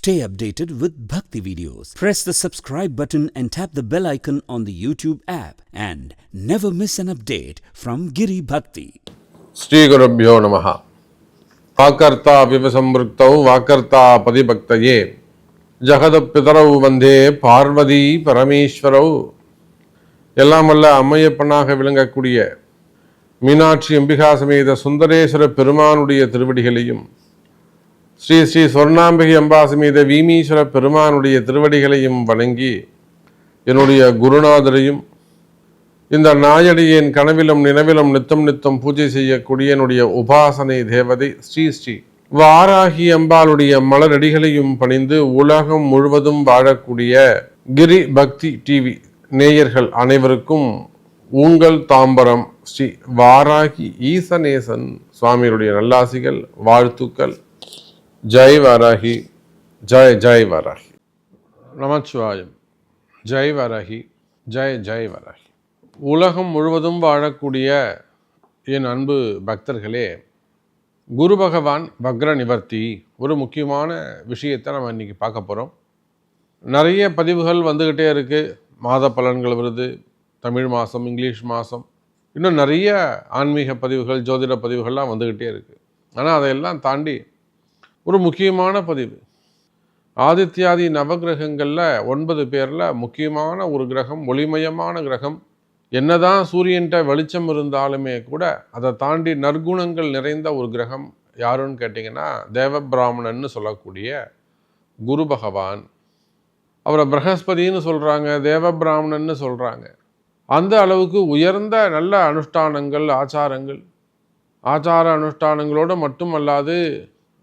Stay updated with Bhakti videos. Press the subscribe button and tap the bell icon on the YouTube app and never miss an update from Giri Bhakti. ஸ்ரீகுருப்போ நம வாக்கர்த்தா விவசம்பிருக்தௌ வாக்கர்த்தா பதிபக்தயே ஜகதப்பிதரௌ வந்தே பார்வதி பரமேஸ்வரௌ எல்லாம் வல்ல அம்மையப்பனாக விளங்கக்கூடிய மீனாட்சி அம்பிகா சமேத சுந்தரேஸ்வர பெருமானுடைய திருவடிகளையும் ஸ்ரீ ஸ்ரீ சொர்ணாம்பிகை அம்பா வீமீஸ்வர பெருமானுடைய திருவடிகளையும் வணங்கி என்னுடைய குருநாதரையும் இந்த நாயடியின் கனவிலும் நினைவிலும் நித்தம் நித்தம் பூஜை செய்யக்கூடிய என்னுடைய உபாசனை தேவதை ஸ்ரீ ஸ்ரீ வாராகி அம்பாளுடைய மலரடிகளையும் பணிந்து உலகம் முழுவதும் வாழக்கூடிய கிரி பக்தி டிவி நேயர்கள் அனைவருக்கும் உங்கள் தாம்பரம் ஸ்ரீ வாராகி ஈசநேசன் சுவாமியுடைய நல்லாசிகள் வாழ்த்துக்கள். ஜெய் வாராகி ஜெய் ஜெய் வாராகி நமச்சிவாயம் ஜெய் வாராகி ஜெய் ஜெய் வாராகி உலகம் முழுவதும் வாழக்கூடிய என் அன்பு பக்தர்களே குரு பகவான் பக்ர நிவர்த்தி ஒரு முக்கியமான விஷயத்தை நம்ம இன்றைக்கி பார்க்க போகிறோம் நிறைய பதிவுகள் வந்துக்கிட்டே இருக்குது மாத பலன்கள் வருது தமிழ் மாதம் இங்கிலீஷ் மாதம் இன்னும் நிறைய ஆன்மீக பதிவுகள் ஜோதிட பதிவுகள்லாம் வந்துக்கிட்டே இருக்குது ஆனால் அதையெல்லாம் தாண்டி ஒரு முக்கியமான பதிவு. ஆதித்யாதி நவகிரகங்களில் ஒன்பது பேரில் முக்கியமான ஒரு கிரகம் ஒளிமயமான கிரகம். என்னதான் சூரியன்கிட்ட வெளிச்சம் இருந்தாலுமே கூட அதை தாண்டி நற்குணங்கள் நிறைந்த ஒரு கிரகம் யாருன்னு கேட்டிங்கன்னா தேவ பிராமணன்னு சொல்லக்கூடிய குரு பகவான். அவரை பிரகஸ்பதின்னு சொல்கிறாங்க தேவ பிராமணன்னு சொல்கிறாங்க அந்த அளவுக்கு உயர்ந்த நல்ல அனுஷ்டானங்கள் ஆச்சாரங்கள். ஆச்சார அனுஷ்டானங்களோடு மட்டுமல்லாது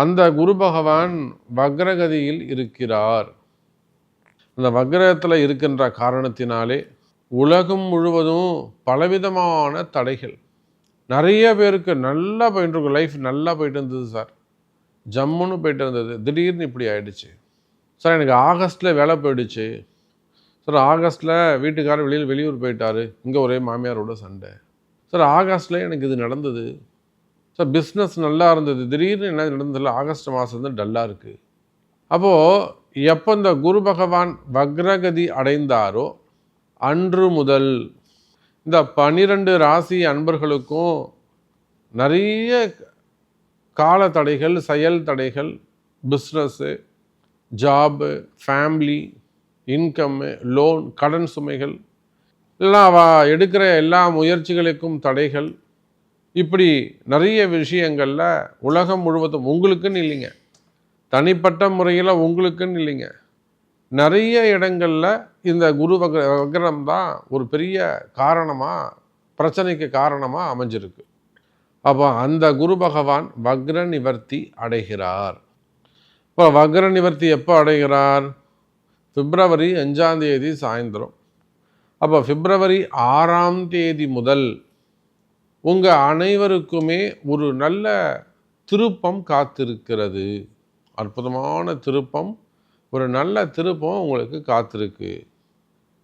அந்த குரு பகவான் வக்ரகதியில் இருக்கிறார். அந்த வக்ரகத்தில் இருக்கின்ற காரணத்தினாலே உலகம் முழுவதும் பலவிதமான தடைகள். நிறைய பேருக்கு நல்லா போயிட்டு இருக்கும் லைஃப் நல்லா போயிட்டு இருந்தது சார் ஜம்முன்னு போயிட்டு இருந்தது. திடீர்னு இப்படி ஆயிடுச்சு. சார் எனக்கு ஆகஸ்ட்டில் வேலை போயிடுச்சு. சார் ஆகஸ்ட்டில் வீட்டுக்காரர் வெளியில் வெளியூர் போயிட்டார். இங்கே ஒரே மாமியாரோட சண்டை. சார் ஆகஸ்ட்டில் எனக்கு இது நடந்தது. ஸோ பிஸ்னஸ் நல்லா இருந்தது. திடீர்னு என்ன நடந்ததில்ல ஆகஸ்ட் மாதம் வந்து டல்லாக இருக்குது அப்போது எப்போ இந்த குரு பகவான் வக்ரகதி அடைந்தாரோ அன்று முதல் இந்த பனிரெண்டு ராசி அன்பர்களுக்கும் நிறைய கால தடைகள் செயல் தடைகள் business job family income loan கடன் சுமைகள் எல்லாம் அவ எடுக்கிற எல்லா முயற்சிகளுக்கும் தடைகள். இப்படி நிறைய விஷயங்களில் உலகம் முழுவதும் உங்களுக்குன்னு இல்லைங்க. தனிப்பட்ட முறையில் உங்களுக்குன்னு இல்லைங்க. நிறைய இடங்களில் இந்த குரு வக வக்ரம் தான் ஒரு பெரிய காரணமாக பிரச்சனைக்கு காரணமாக அமைஞ்சிருக்கு. அப்போ அந்த குரு பகவான் வக்ர நிவர்த்தி அடைகிறார். இப்போ வக்ர நிவர்த்தி எப்போ அடைகிறார்? பிப்ரவரி அஞ்சாம் தேதி சாயந்தரம். அப்போ பிப்ரவரி ஆறாம் தேதி முதல் உங்கள் அனைவருக்குமே ஒரு நல்ல திருப்பம் காத்திருக்கிறது. அற்புதமான திருப்பம். ஒரு நல்ல திருப்பம் உங்களுக்கு காத்திருக்கு.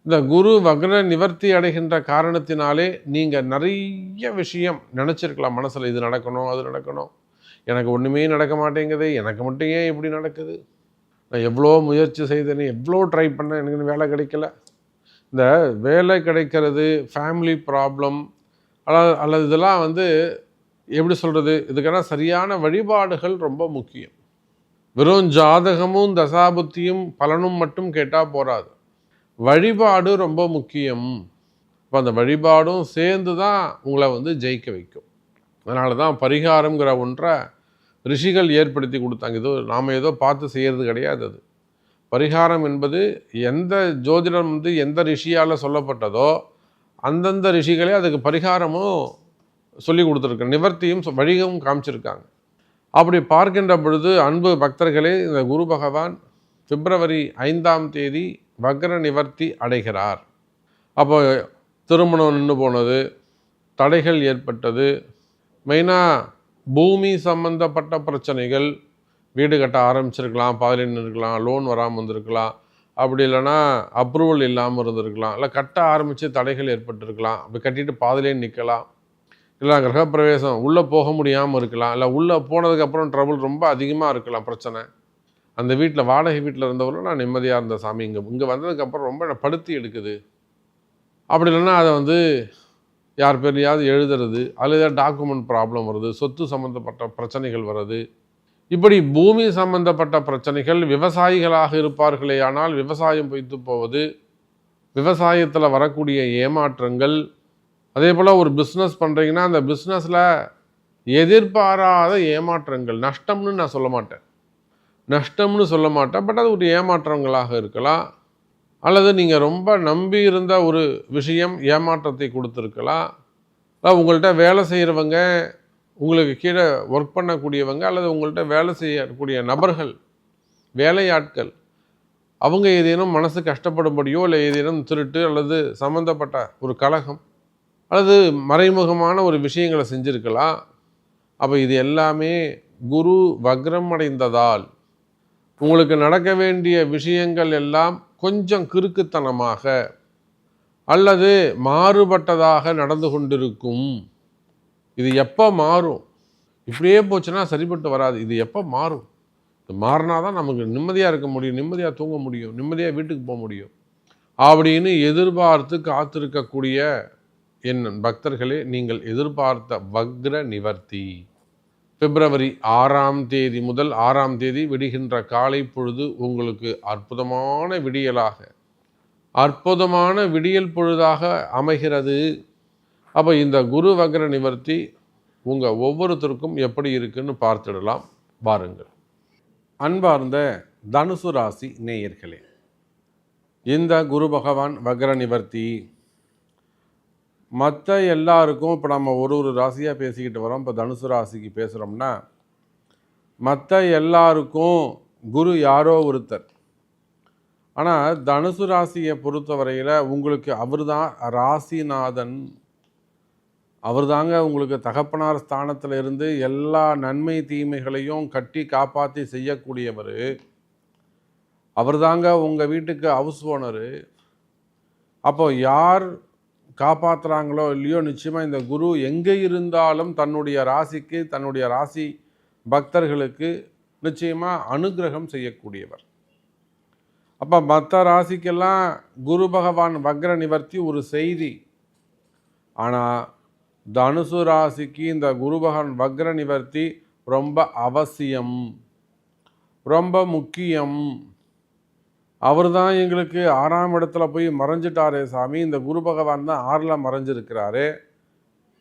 இந்த குரு வக்ர நிவர்த்தி அடைகின்ற காரணத்தினாலே நீங்கள் நிறைய விஷயம் நினச்சிருக்கலாம். மனசில் இது நடக்கணும் அது நடக்கணும். எனக்கு ஒன்றுமே நடக்க மாட்டேங்குது. எனக்கு மட்டும் ஏன் இப்படி நடக்குது? நான் எவ்வளோ முயற்சி செய்தேன் எவ்வளோ ட்ரை பண்ணேன் எனக்கு வேலை கிடைக்கல. இந்த வேலை கிடைக்கிறது ஃபேமிலி ப்ராப்ளம் அல்லது அல்லது இதெல்லாம் வந்து எப்படி சொல்கிறது இதுக்கெல்லாம் சரியான வழிபாடுகள் ரொம்ப முக்கியம். வெறும் ஜாதகமும் தசாபுத்தியும் பலனும் மட்டும் கேட்டால் போகாது வழிபாடு ரொம்ப முக்கியம். இப்போ அந்த வழிபாடும் சேர்ந்து தான் உங்களை வந்து ஜெயிக்க வைக்கும். அதனால தான் பரிகாரங்கிற ஒன்றை ரிஷிகள் ஏற்படுத்தி கொடுத்தாங்க. ஏதோ நாம் ஏதோ பார்த்து செய்கிறது கிடையாது அது. பரிகாரம் என்பது எந்த ஜோதிடம் வந்து எந்த ரிஷியால் சொல்லப்பட்டதோ அந்தந்த ரிஷிகளே அதுக்கு பரிகாரமும் சொல்லி கொடுத்துருக்க நிவர்த்தியும் வழிகவும் காமிச்சிருக்காங்க. அப்படி பார்க்கின்ற பொழுது அன்பு பக்தர்களே இந்த குரு பகவான் பிப்ரவரி ஐந்தாம் தேதி வக்ர நிவர்த்தி அடைகிறார். அப்போ திருமணம் நின்று போனது தடைகள் ஏற்பட்டது மெயினாக பூமி சம்பந்தப்பட்ட பிரச்சனைகள் வீடு கட்ட ஆரம்பிச்சிருக்கலாம் பாதியில் இருக்கலாம் லோன் வராமல் வந்திருக்கலாம் அப்படி இல்லைன்னா அப்ரூவல் இல்லாமல் இருந்திருக்கலாம். இல்லை கட்ட ஆரம்பித்து தடைகள் ஏற்பட்டிருக்கலாம். அப்படி கட்டிட்டு பாதிலே நிற்கலாம் இல்லை கிரகப்பிரவேசம் உள்ளே போக முடியாமல் இருக்கலாம். இல்லை உள்ளே போனதுக்கப்புறம் ட்ரபுள் ரொம்ப அதிகமாக இருக்கலாம் பிரச்சனை. அந்த வீட்டில் வாடகை வீட்டில் இருந்தவரும் நான் நிம்மதியாக இருந்த சாமி. இங்கே இங்கே வந்ததுக்கப்புறம் ரொம்ப படுத்தி எடுக்குது. அப்படி இல்லைன்னா அதை வந்து யார் பேர்லையாவது எழுதுறது அதில் ஏதாவது டாக்குமெண்ட் ப்ராப்ளம் வருது சொத்து சம்மந்தப்பட்ட பிரச்சனைகள் வருது இப்படி பூமி சம்பந்தப்பட்ட பிரச்சனைகள் விவசாயிகளாக இருப்பார்களே ஆனால் விவசாயம் பொய்த்து போவது விவசாயத்தில் வரக்கூடிய ஏமாற்றங்கள் அதே போல் ஒரு பிஸ்னஸ் பண்ணுறீங்கன்னா அந்த பிஸ்னஸில் எதிர்பாராத ஏமாற்றங்கள் நஷ்டம்னு நான் சொல்ல மாட்டேன். நஷ்டம்னு சொல்ல மாட்டேன் பட் அது ஒரு ஏமாற்றங்களாக இருக்கலாம் அல்லது நீங்கள் ரொம்ப நம்பி இருந்த ஒரு விஷயம் ஏமாற்றத்தை கொடுத்துருக்கலாம். உங்கள்கிட்ட வேலை செய்கிறவங்க உங்களுக்கு கீழே ஒர்க் பண்ணக்கூடியவங்க அல்லது உங்கள்கிட்ட வேலை செய்யக்கூடிய நபர்கள் வேலையாட்கள் அவங்க ஏதேனும் மனசு கஷ்டப்படும்படியோ இல்லை ஏதேனும் திருட்டு அல்லது சம்மந்தப்பட்ட ஒரு கலகம் அல்லது மறைமுகமான ஒரு விஷயங்களை செஞ்சுருக்கலாம். அப்போ இது எல்லாமே குரு வக்ரம் அடைந்ததால் உங்களுக்கு நடக்க வேண்டிய விஷயங்கள் எல்லாம் கொஞ்சம் கிறுக்குத்தனமாக அல்லது மாறுபட்டதாக நடந்து கொண்டிருக்கும். இது எப்போ மாறும்? இப்படியே போச்சுன்னா சரிப்பட்டு வராது. இது எப்போ மாறும்? இது மாறினா தான் நமக்கு நிம்மதியாக இருக்க முடியும் நிம்மதியாக தூங்க முடியும் நிம்மதியாக வீட்டுக்கு போக முடியும். அப்படின்னு எதிர்பார்த்து காத்திருக்கக்கூடிய என் பக்தர்களே நீங்கள் எதிர்பார்த்த வக்ர நிவர்த்தி. பிப்ரவரி ஆறாம் தேதி முதல் ஆறாம் தேதி விடுகின்ற காலை பொழுது உங்களுக்கு அற்புதமான விடியலாக அற்புதமான விடியல் பொழுதாக அமைகிறது. அப்போ இந்த குரு வக்ர நிவர்த்தி உங்கள் ஒவ்வொருத்தருக்கும் எப்படி இருக்குன்னு பார்த்துடலாம். பாருங்கள். அன்பார்ந்த தனுசு ராசி நேயர்களே இந்த குரு பகவான் வக்ர நிவர்த்தி மற்ற எல்லாருக்கும் இப்போ நம்ம ஒரு ஒரு ராசியாக பேசிக்கிட்டு வரோம். இப்போ தனுசு ராசிக்கு பேசுகிறோம்னா மற்ற எல்லாருக்கும் குரு யாரோ ஒருத்தர். ஆனால் தனுசு ராசியை பொறுத்தவரையில் உங்களுக்கு அவர் தான் ராசிநாதன் அவர் தாங்க உங்களுக்கு தகப்பனார் ஸ்தானத்தில் இருந்து எல்லா நன்மை தீமைகளையும் கட்டி காப்பாற்றி செய்யக்கூடியவர். அவர் தாங்க உங்கள் வீட்டுக்கு ஹவுஸ் ஓனரு அப்போ யார் காப்பாற்றுறாங்களோ இல்லையோ நிச்சயமாக இந்த குரு எங்கே இருந்தாலும் தன்னுடைய ராசிக்கு தன்னுடைய ராசி பக்தர்களுக்கு நிச்சயமாக அனுகிரகம் செய்யக்கூடியவர். அப்போ மற்ற ராசிக்கெல்லாம் குரு பகவான் வக்ர நிவர்த்தி ஒரு செய்தி. ஆனால் தனுசு ராசிக்கு இந்த குருபகன் வக்ர நிவர்த்தி ரொம்ப அவசியம் ரொம்ப முக்கியம். அவர் தான் எங்களுக்கு ஆறாம் இடத்துல போய் மறைஞ்சிட்டாரே சாமி. இந்த குரு பகவான் தான் ஆறில் மறைஞ்சிருக்கிறாரு.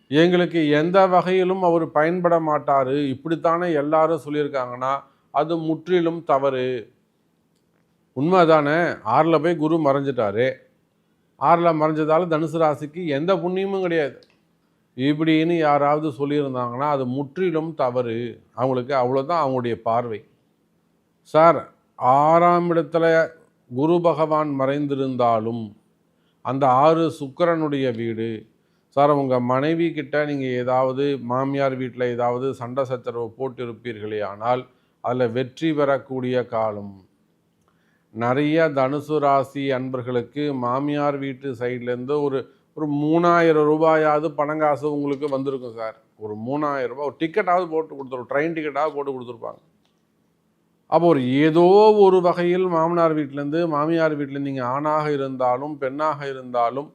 எங்களுக்கு எந்த வகையிலும் அவர் பயன்பட மாட்டார். இப்படித்தானே எல்லாரும் சொல்லியிருக்காங்கன்னா அது முற்றிலும் தவறு. உண்மைதானே? ஆறில் போய் குரு மறைஞ்சிட்டாரு. ஆறில் மறைஞ்சதால தனுசு ராசிக்கு எந்த புண்ணியமும் கிடையாது. இப்படின்னு யாராவது சொல்லியிருந்தாங்கன்னா அது முற்றிலும் தவறு. அவங்களுக்கு அவ்வளோதான் அவங்களுடைய பார்வை. சார் ஆறாம் இடத்துல குரு பகவான் மறைந்திருந்தாலும் அந்த ஆறு சுக்கிரனுடைய வீடு சார் உங்கள் மனைவி கிட்ட நீங்கள் ஏதாவது மாமியார் வீட்டில் ஏதாவது சண்டை சச்சரவு போட்டிருப்பீர்களே ஆனால் அதில் வெற்றி பெறக்கூடிய காலம். நிறைய தனுசு ராசி அன்பர்களுக்கு மாமியார் வீட்டு சைட்லேருந்து ஒரு ஒரு மூணாயிரம் ரூபாயாவது பணங்காசு உங்களுக்கு வந்திருக்கும் சார். ஒரு மூணாயிரம் ரூபாய் ஒரு டிக்கெட்டாவது போட்டு கொடுத்துரும் ட்ரெயின் டிக்கெட்டாவது போட்டு கொடுத்துருப்பாங்க. அப்போ ஒரு ஏதோ ஒரு வகையில் மாமனார் வீட்டிலேருந்து மாமியார் வீட்டில் நீங்கள் ஆணாக இருந்தாலும் பெண்ணாக இருந்தாலும்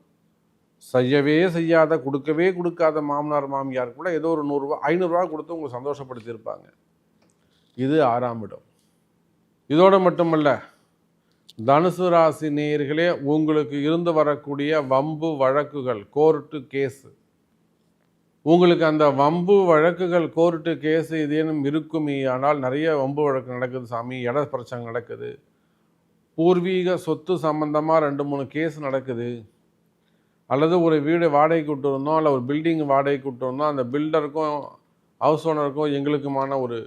செய்யவே செய்யாத கொடுக்கவே கொடுக்காத மாமனார் மாமியார் கூட ஏதோ ஒரு நூறுரூவா ஐநூறுரூவா கொடுத்து உங்களை சந்தோஷப்படுத்தியிருப்பாங்க. இது ஆறாம் இடம். இதோடு மட்டுமல்ல தனுசு ராசி நேயர்களே உங்களுக்கு இருந்து வரக்கூடிய வம்பு வழக்குகள் கோர்ட்டு கேஸு உங்களுக்கு அந்த வம்பு வழக்குகள் கோர்ட்டு கேஸு இதேனும் இருக்குமே ஆனால் நிறைய வம்பு வழக்கு நடக்குது சாமி. இட பிரச்சனை நடக்குது. பூர்வீக சொத்து சம்பந்தமாக ரெண்டு மூணு கேஸ் நடக்குது. அல்லது ஒரு வீடு வாடகைக்கு விட்டுருந்தோம் அல்லது இல்லை ஒரு பில்டிங் வாடகைக்கு விட்டுருந்தோம் அந்த பில்டருக்கும் ஹவுஸ் ஓனருக்கும் எங்களுக்குமான ஒரு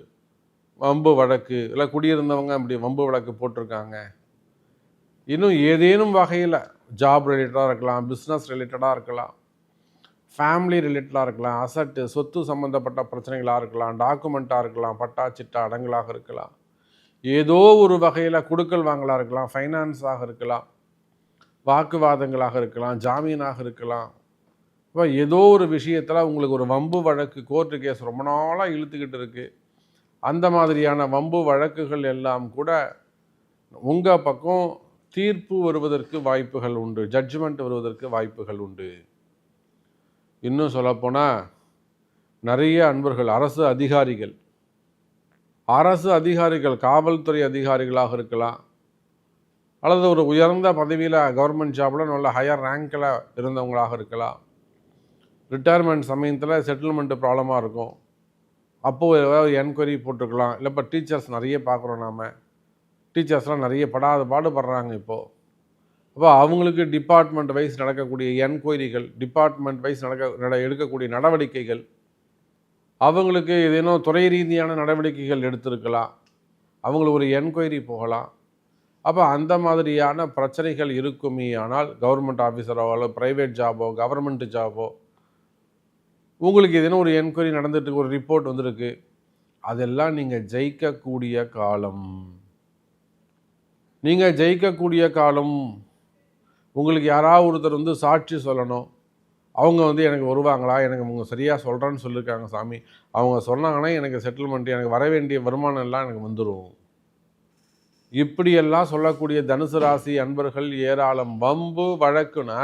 வம்பு வழக்கு இல்லை குடியிருந்தவங்க அப்படி வம்பு வழக்கு போட்டிருக்காங்க. இன்னும் ஏதேனும் வகையில் ஜாப் ரிலேட்டடாக இருக்கலாம் பிஸ்னஸ் ரிலேட்டடாக இருக்கலாம் ஃபேமிலி ரிலேட்டடாக இருக்கலாம் அசட்டு சொத்து சம்மந்தப்பட்ட பிரச்சனைகளாக இருக்கலாம் டாக்குமெண்ட்டாக இருக்கலாம் பட்டா சிட்டா அடங்கலாக இருக்கலாம். ஏதோ ஒரு வகையில் கொடுக்கல் வாங்கலாக இருக்கலாம் ஃபைனான்ஸாக இருக்கலாம் வாக்குவாதங்களாக இருக்கலாம் ஜாமீனாக இருக்கலாம். இப்போ ஏதோ ஒரு விஷயத்தில் உங்களுக்கு ஒரு வம்பு வழக்கு கோர்ட்டு கேஸ் ரொம்ப நாளாக இழுத்துக்கிட்டு இருக்குது அந்த மாதிரியான வம்பு வழக்குகள் எல்லாம் கூட உங்கள் பக்கம் தீர்ப்பு வருவதற்கு வாய்ப்புகள் உண்டு. ஜட்ஜ்மெண்ட் வருவதற்கு வாய்ப்புகள் உண்டு. இன்னும் சொல்லப்போனால் நிறைய அன்பர்கள் அரசு அதிகாரிகள் அரசு அதிகாரிகள் காவல்துறை அதிகாரிகளாக இருக்கலாம் அல்லது ஒரு உயர்ந்த பதவியில் கவர்மெண்ட் ஜாபில் நல்ல ஹையர் ரேங்கில் இருந்தவங்களாக இருக்கலாம். ரிட்டையர்மெண்ட் சமயத்தில் செட்டில்மெண்ட்டு ப்ராப்ளமாக இருக்கும். அப்போது ஏதாவது என்கொயரி போட்டிருக்கலாம் இல்லை இப்போ டீச்சர்ஸ் நிறைய பார்க்குறோம் நாம். டீச்சர்ஸ்லாம் நிறைய படாத பாடுபடுறாங்க இப்போது அப்போ அவங்களுக்கு டிபார்ட்மெண்ட் வைஸ் நடக்கக்கூடிய என்கொயரிகள் டிபார்ட்மெண்ட் வைஸ் நடக்க நட எடுக்கக்கூடிய நடவடிக்கைகள் அவங்களுக்கு ஏதேனும் துறை ரீதியான நடவடிக்கைகள் எடுத்திருக்கலாம். அவங்களுக்கு ஒரு என்கொயரி போகலாம். அப்போ அந்த மாதிரியான பிரச்சனைகள் இருக்குமே ஆனால் கவர்மெண்ட் ஆஃபீஸரோ அல்லது ப்ரைவேட் ஜாபோ கவர்மெண்ட் ஜாபோ உங்களுக்கு எதுனா ஒரு என்கொயரி நடந்துட்டு ஒரு ரிப்போர்ட் வந்திருக்கு. அதெல்லாம் நீங்கள் ஜெயிக்கக்கூடிய காலம். நீங்கள் ஜெயிக்கக்கூடிய காலம் உங்களுக்கு யாராவது ஒருத்தர் வந்து சாட்சி சொல்லணும். அவங்க வந்து எனக்கு வருவாங்களா? எனக்கு அவங்க சரியாக சொல்கிறேன்னு சொல்லியிருக்காங்க சாமி. அவங்க சொன்னாங்கன்னா எனக்கு செட்டில்மெண்ட் எனக்கு வர வேண்டிய வருமானம் எல்லாம் எனக்கு வந்துடும் இப்படியெல்லாம் சொல்லக்கூடிய தனுசு ராசி அன்பர்கள் ஏராளம். வம்பு வழக்குனா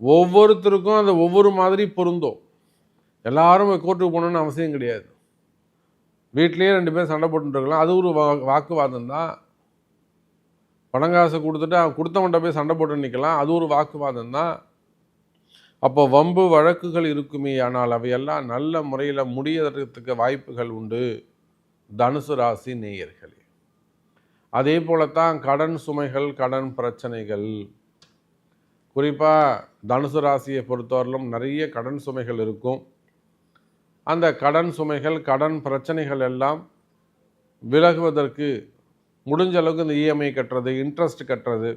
ஒவ்வொருத்தருக்கும் அந்த ஒவ்வொரு மாதிரி பொருந்தும். எல்லாரும் கோர்ட்டுக்கு போகணுன்னு அவசியம் கிடையாது. வீட்லேயே ரெண்டு பேரும் சண்டை போட்டுருக்கலாம் அது ஒரு வா வாக்குவாதம் தான். பணங்காசை கொடுத்துட்டு அவன் கொடுத்தவன்ட்ட போய் சண்டை போட்டு நிற்கலாம் அது ஒரு வாக்குவாதம் தான். அப்போ வம்பு வழக்குகள் இருக்குமே ஆனால் அவையெல்லாம் நல்ல முறையில் முடியறதுக்கு வாய்ப்புகள் உண்டு. தனுசு ராசி நேயர்களே. அதே போலத்தான் கடன் சுமைகள் கடன் பிரச்சனைகள். குறிப்பாக தனுசு ராசியை பொறுத்தவரையிலும் நிறைய கடன் சுமைகள் இருக்கும். அந்த கடன் சுமைகள் கடன் பிரச்சனைகள் எல்லாம் விலகுவதற்கு முடிஞ்ச அளவுக்கு இந்த இஎம்ஐ கட்டுறது இன்ட்ரெஸ்ட் கட்டுறது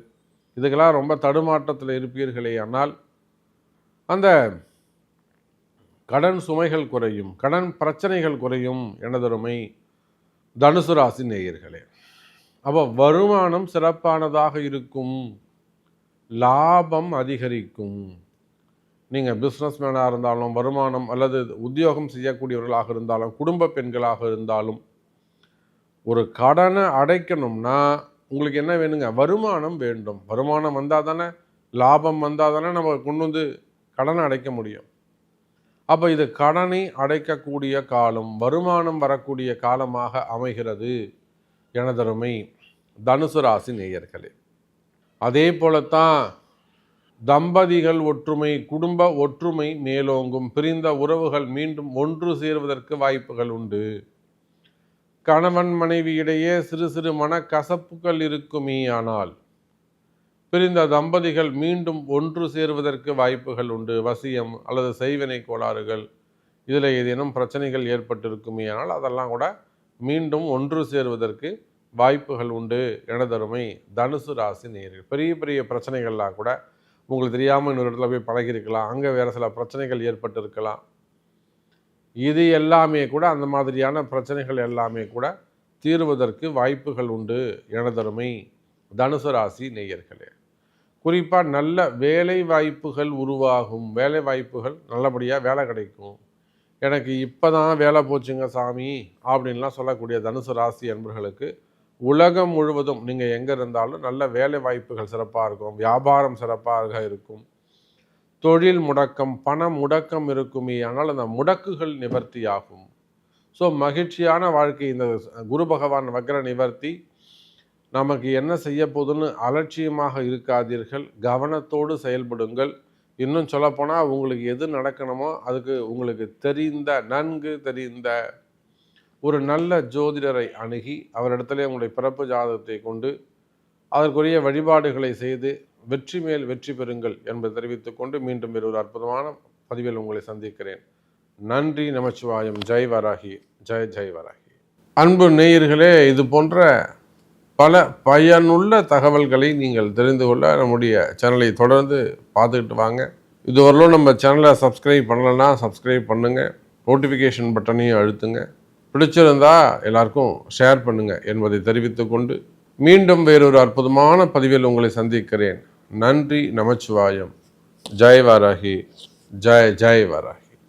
இதுக்கெல்லாம் ரொம்ப தடுமாற்றத்தில் இருப்பீர்களே ஆனால் அந்த கடன் சுமைகள் குறையும் கடன் பிரச்சனைகள் குறையும் எனதருமை தனுசு ராசி நேயர்களே. அப்போ வருமானம் சிறப்பானதாக இருக்கும் லாபம் அதிகரிக்கும். நீங்கள் பிஸ்னஸ்மேனாக இருந்தாலும் வருமானம் அல்லது உத்தியோகம் செய்யக்கூடியவர்களாக இருந்தாலும் குடும்ப பெண்களாக இருந்தாலும் ஒரு கடனை அடைக்கணும்னா உங்களுக்கு என்ன வேணுங்க? வருமானம் வேண்டும். வருமானம் வந்தால் தானே லாபம் வந்தால் தானே நம்ம கொண்டு வந்து கடனை அடைக்க முடியும். அப்போ இது கடனை அடைக்கக்கூடிய காலம் வருமானம் வரக்கூடிய காலமாக அமைகிறது எனதருமை தனுசு ராசி நேயர்களே. அதே போலத்தான் தம்பதிகள் ஒற்றுமை குடும்ப ஒற்றுமை மேலோங்கும் பிரிந்த உறவுகள் மீண்டும் ஒன்று சேருவதற்கு வாய்ப்புகள் உண்டு. கணவன் மனைவி இடையே சிறு சிறு மனக்கசப்புகள் இருக்குமே பிரிந்த தம்பதிகள் மீண்டும் ஒன்று சேருவதற்கு வாய்ப்புகள் உண்டு. வசியம் அல்லது செய்வினை கோளாறுகள் இதில் ஏதேனும் பிரச்சனைகள் ஏற்பட்டிருக்குமேயானால் அதெல்லாம் கூட மீண்டும் ஒன்று சேருவதற்கு வாய்ப்புகள் உண்டு. எனதருமை தனுசு ராசி நேர்கள். பெரிய பெரிய பிரச்சனைகள்லாம் கூட உங்களுக்கு தெரியாமல் இன்னொரு இடத்துல போய் பழகிருக்கலாம் அங்கே வேறு சில பிரச்சனைகள் ஏற்பட்டிருக்கலாம். இது எல்லாமே கூட அந்த மாதிரியான பிரச்சனைகள் எல்லாமே கூட தீர்வதற்கு வாய்ப்புகள் உண்டு எனதருமை தனுசு ராசி நேயர்களே. குறிப்பாக நல்ல வேலை வாய்ப்புகள் உருவாகும். வேலை வாய்ப்புகள் நல்லபடியாக வேலை கிடைக்கும். எனக்கு இப்போ தான் வேலை போச்சுங்க சாமி அப்படின்லாம் சொல்லக்கூடிய தனுசு ராசி அன்பர்களுக்கு உலகம் முழுவதும் நீங்கள் எங்கே இருந்தாலும் நல்ல வேலை வாய்ப்புகள் சிறப்பாக இருக்கும். வியாபாரம் சிறப்பாக இருக்கும். தொழில் முடக்கம் பண முடக்கம் இருக்குமே ஆனால் அந்த முடக்குகள் நிவர்த்தியாகும். ஸோ மகிழ்ச்சியான வாழ்க்கை இந்த குரு பகவான் வக்ர நிவர்த்தி. நமக்கு என்ன செய்ய போகுதுன்னு அலட்சியமாக இருக்காதீர்கள். கவனத்தோடு செயல்படுங்கள். இன்னும் சொல்லப்போனால் உங்களுக்கு எது நடக்கணுமோ அதுக்கு உங்களுக்கு தெரிந்த நன்கு தெரிந்த ஒரு நல்ல ஜோதிடரை அணுகி அவரிடத்துல உங்களுடைய பிறப்பு ஜாதகத்தை கொண்டு அதற்குரிய வழிபாடுகளை செய்து வெற்றி மேல் வெற்றி பெறுங்கள் என்பதை தெரிவித்துக்கொண்டு மீண்டும் வேறு ஒரு அற்புதமான பதிவில் உங்களை சந்திக்கிறேன். நன்றி நமச்சிவாயம். ஜெய் வராகி. ஜெய் ஜெய் வராகி. அன்பு நேயர்களே இது போன்ற பல பயனுள்ள தகவல்களை நீங்கள் தெரிந்து கொள்ள நம்முடைய சேனலை தொடர்ந்து பார்த்துக்கிட்டு வாங்க. இதுவரையிலும் நம்ம சேனலை சப்ஸ்கிரைப் பண்ணலைன்னா சப்ஸ்கிரைப் பண்ணுங்கள் நோட்டிஃபிகேஷன் பட்டனையும் அழுத்துங்க. பிடிச்சிருந்தா எல்லாருக்கும் ஷேர் பண்ணுங்கள் என்பதை தெரிவித்துக்கொண்டு மீண்டும் வேறொரு அற்புதமான பதிவில் உங்களை சந்திக்கிறேன். நன்றி நமச்சிவாயம். ஜெய் வாராகி ஜெய் ஜெய் வாராகி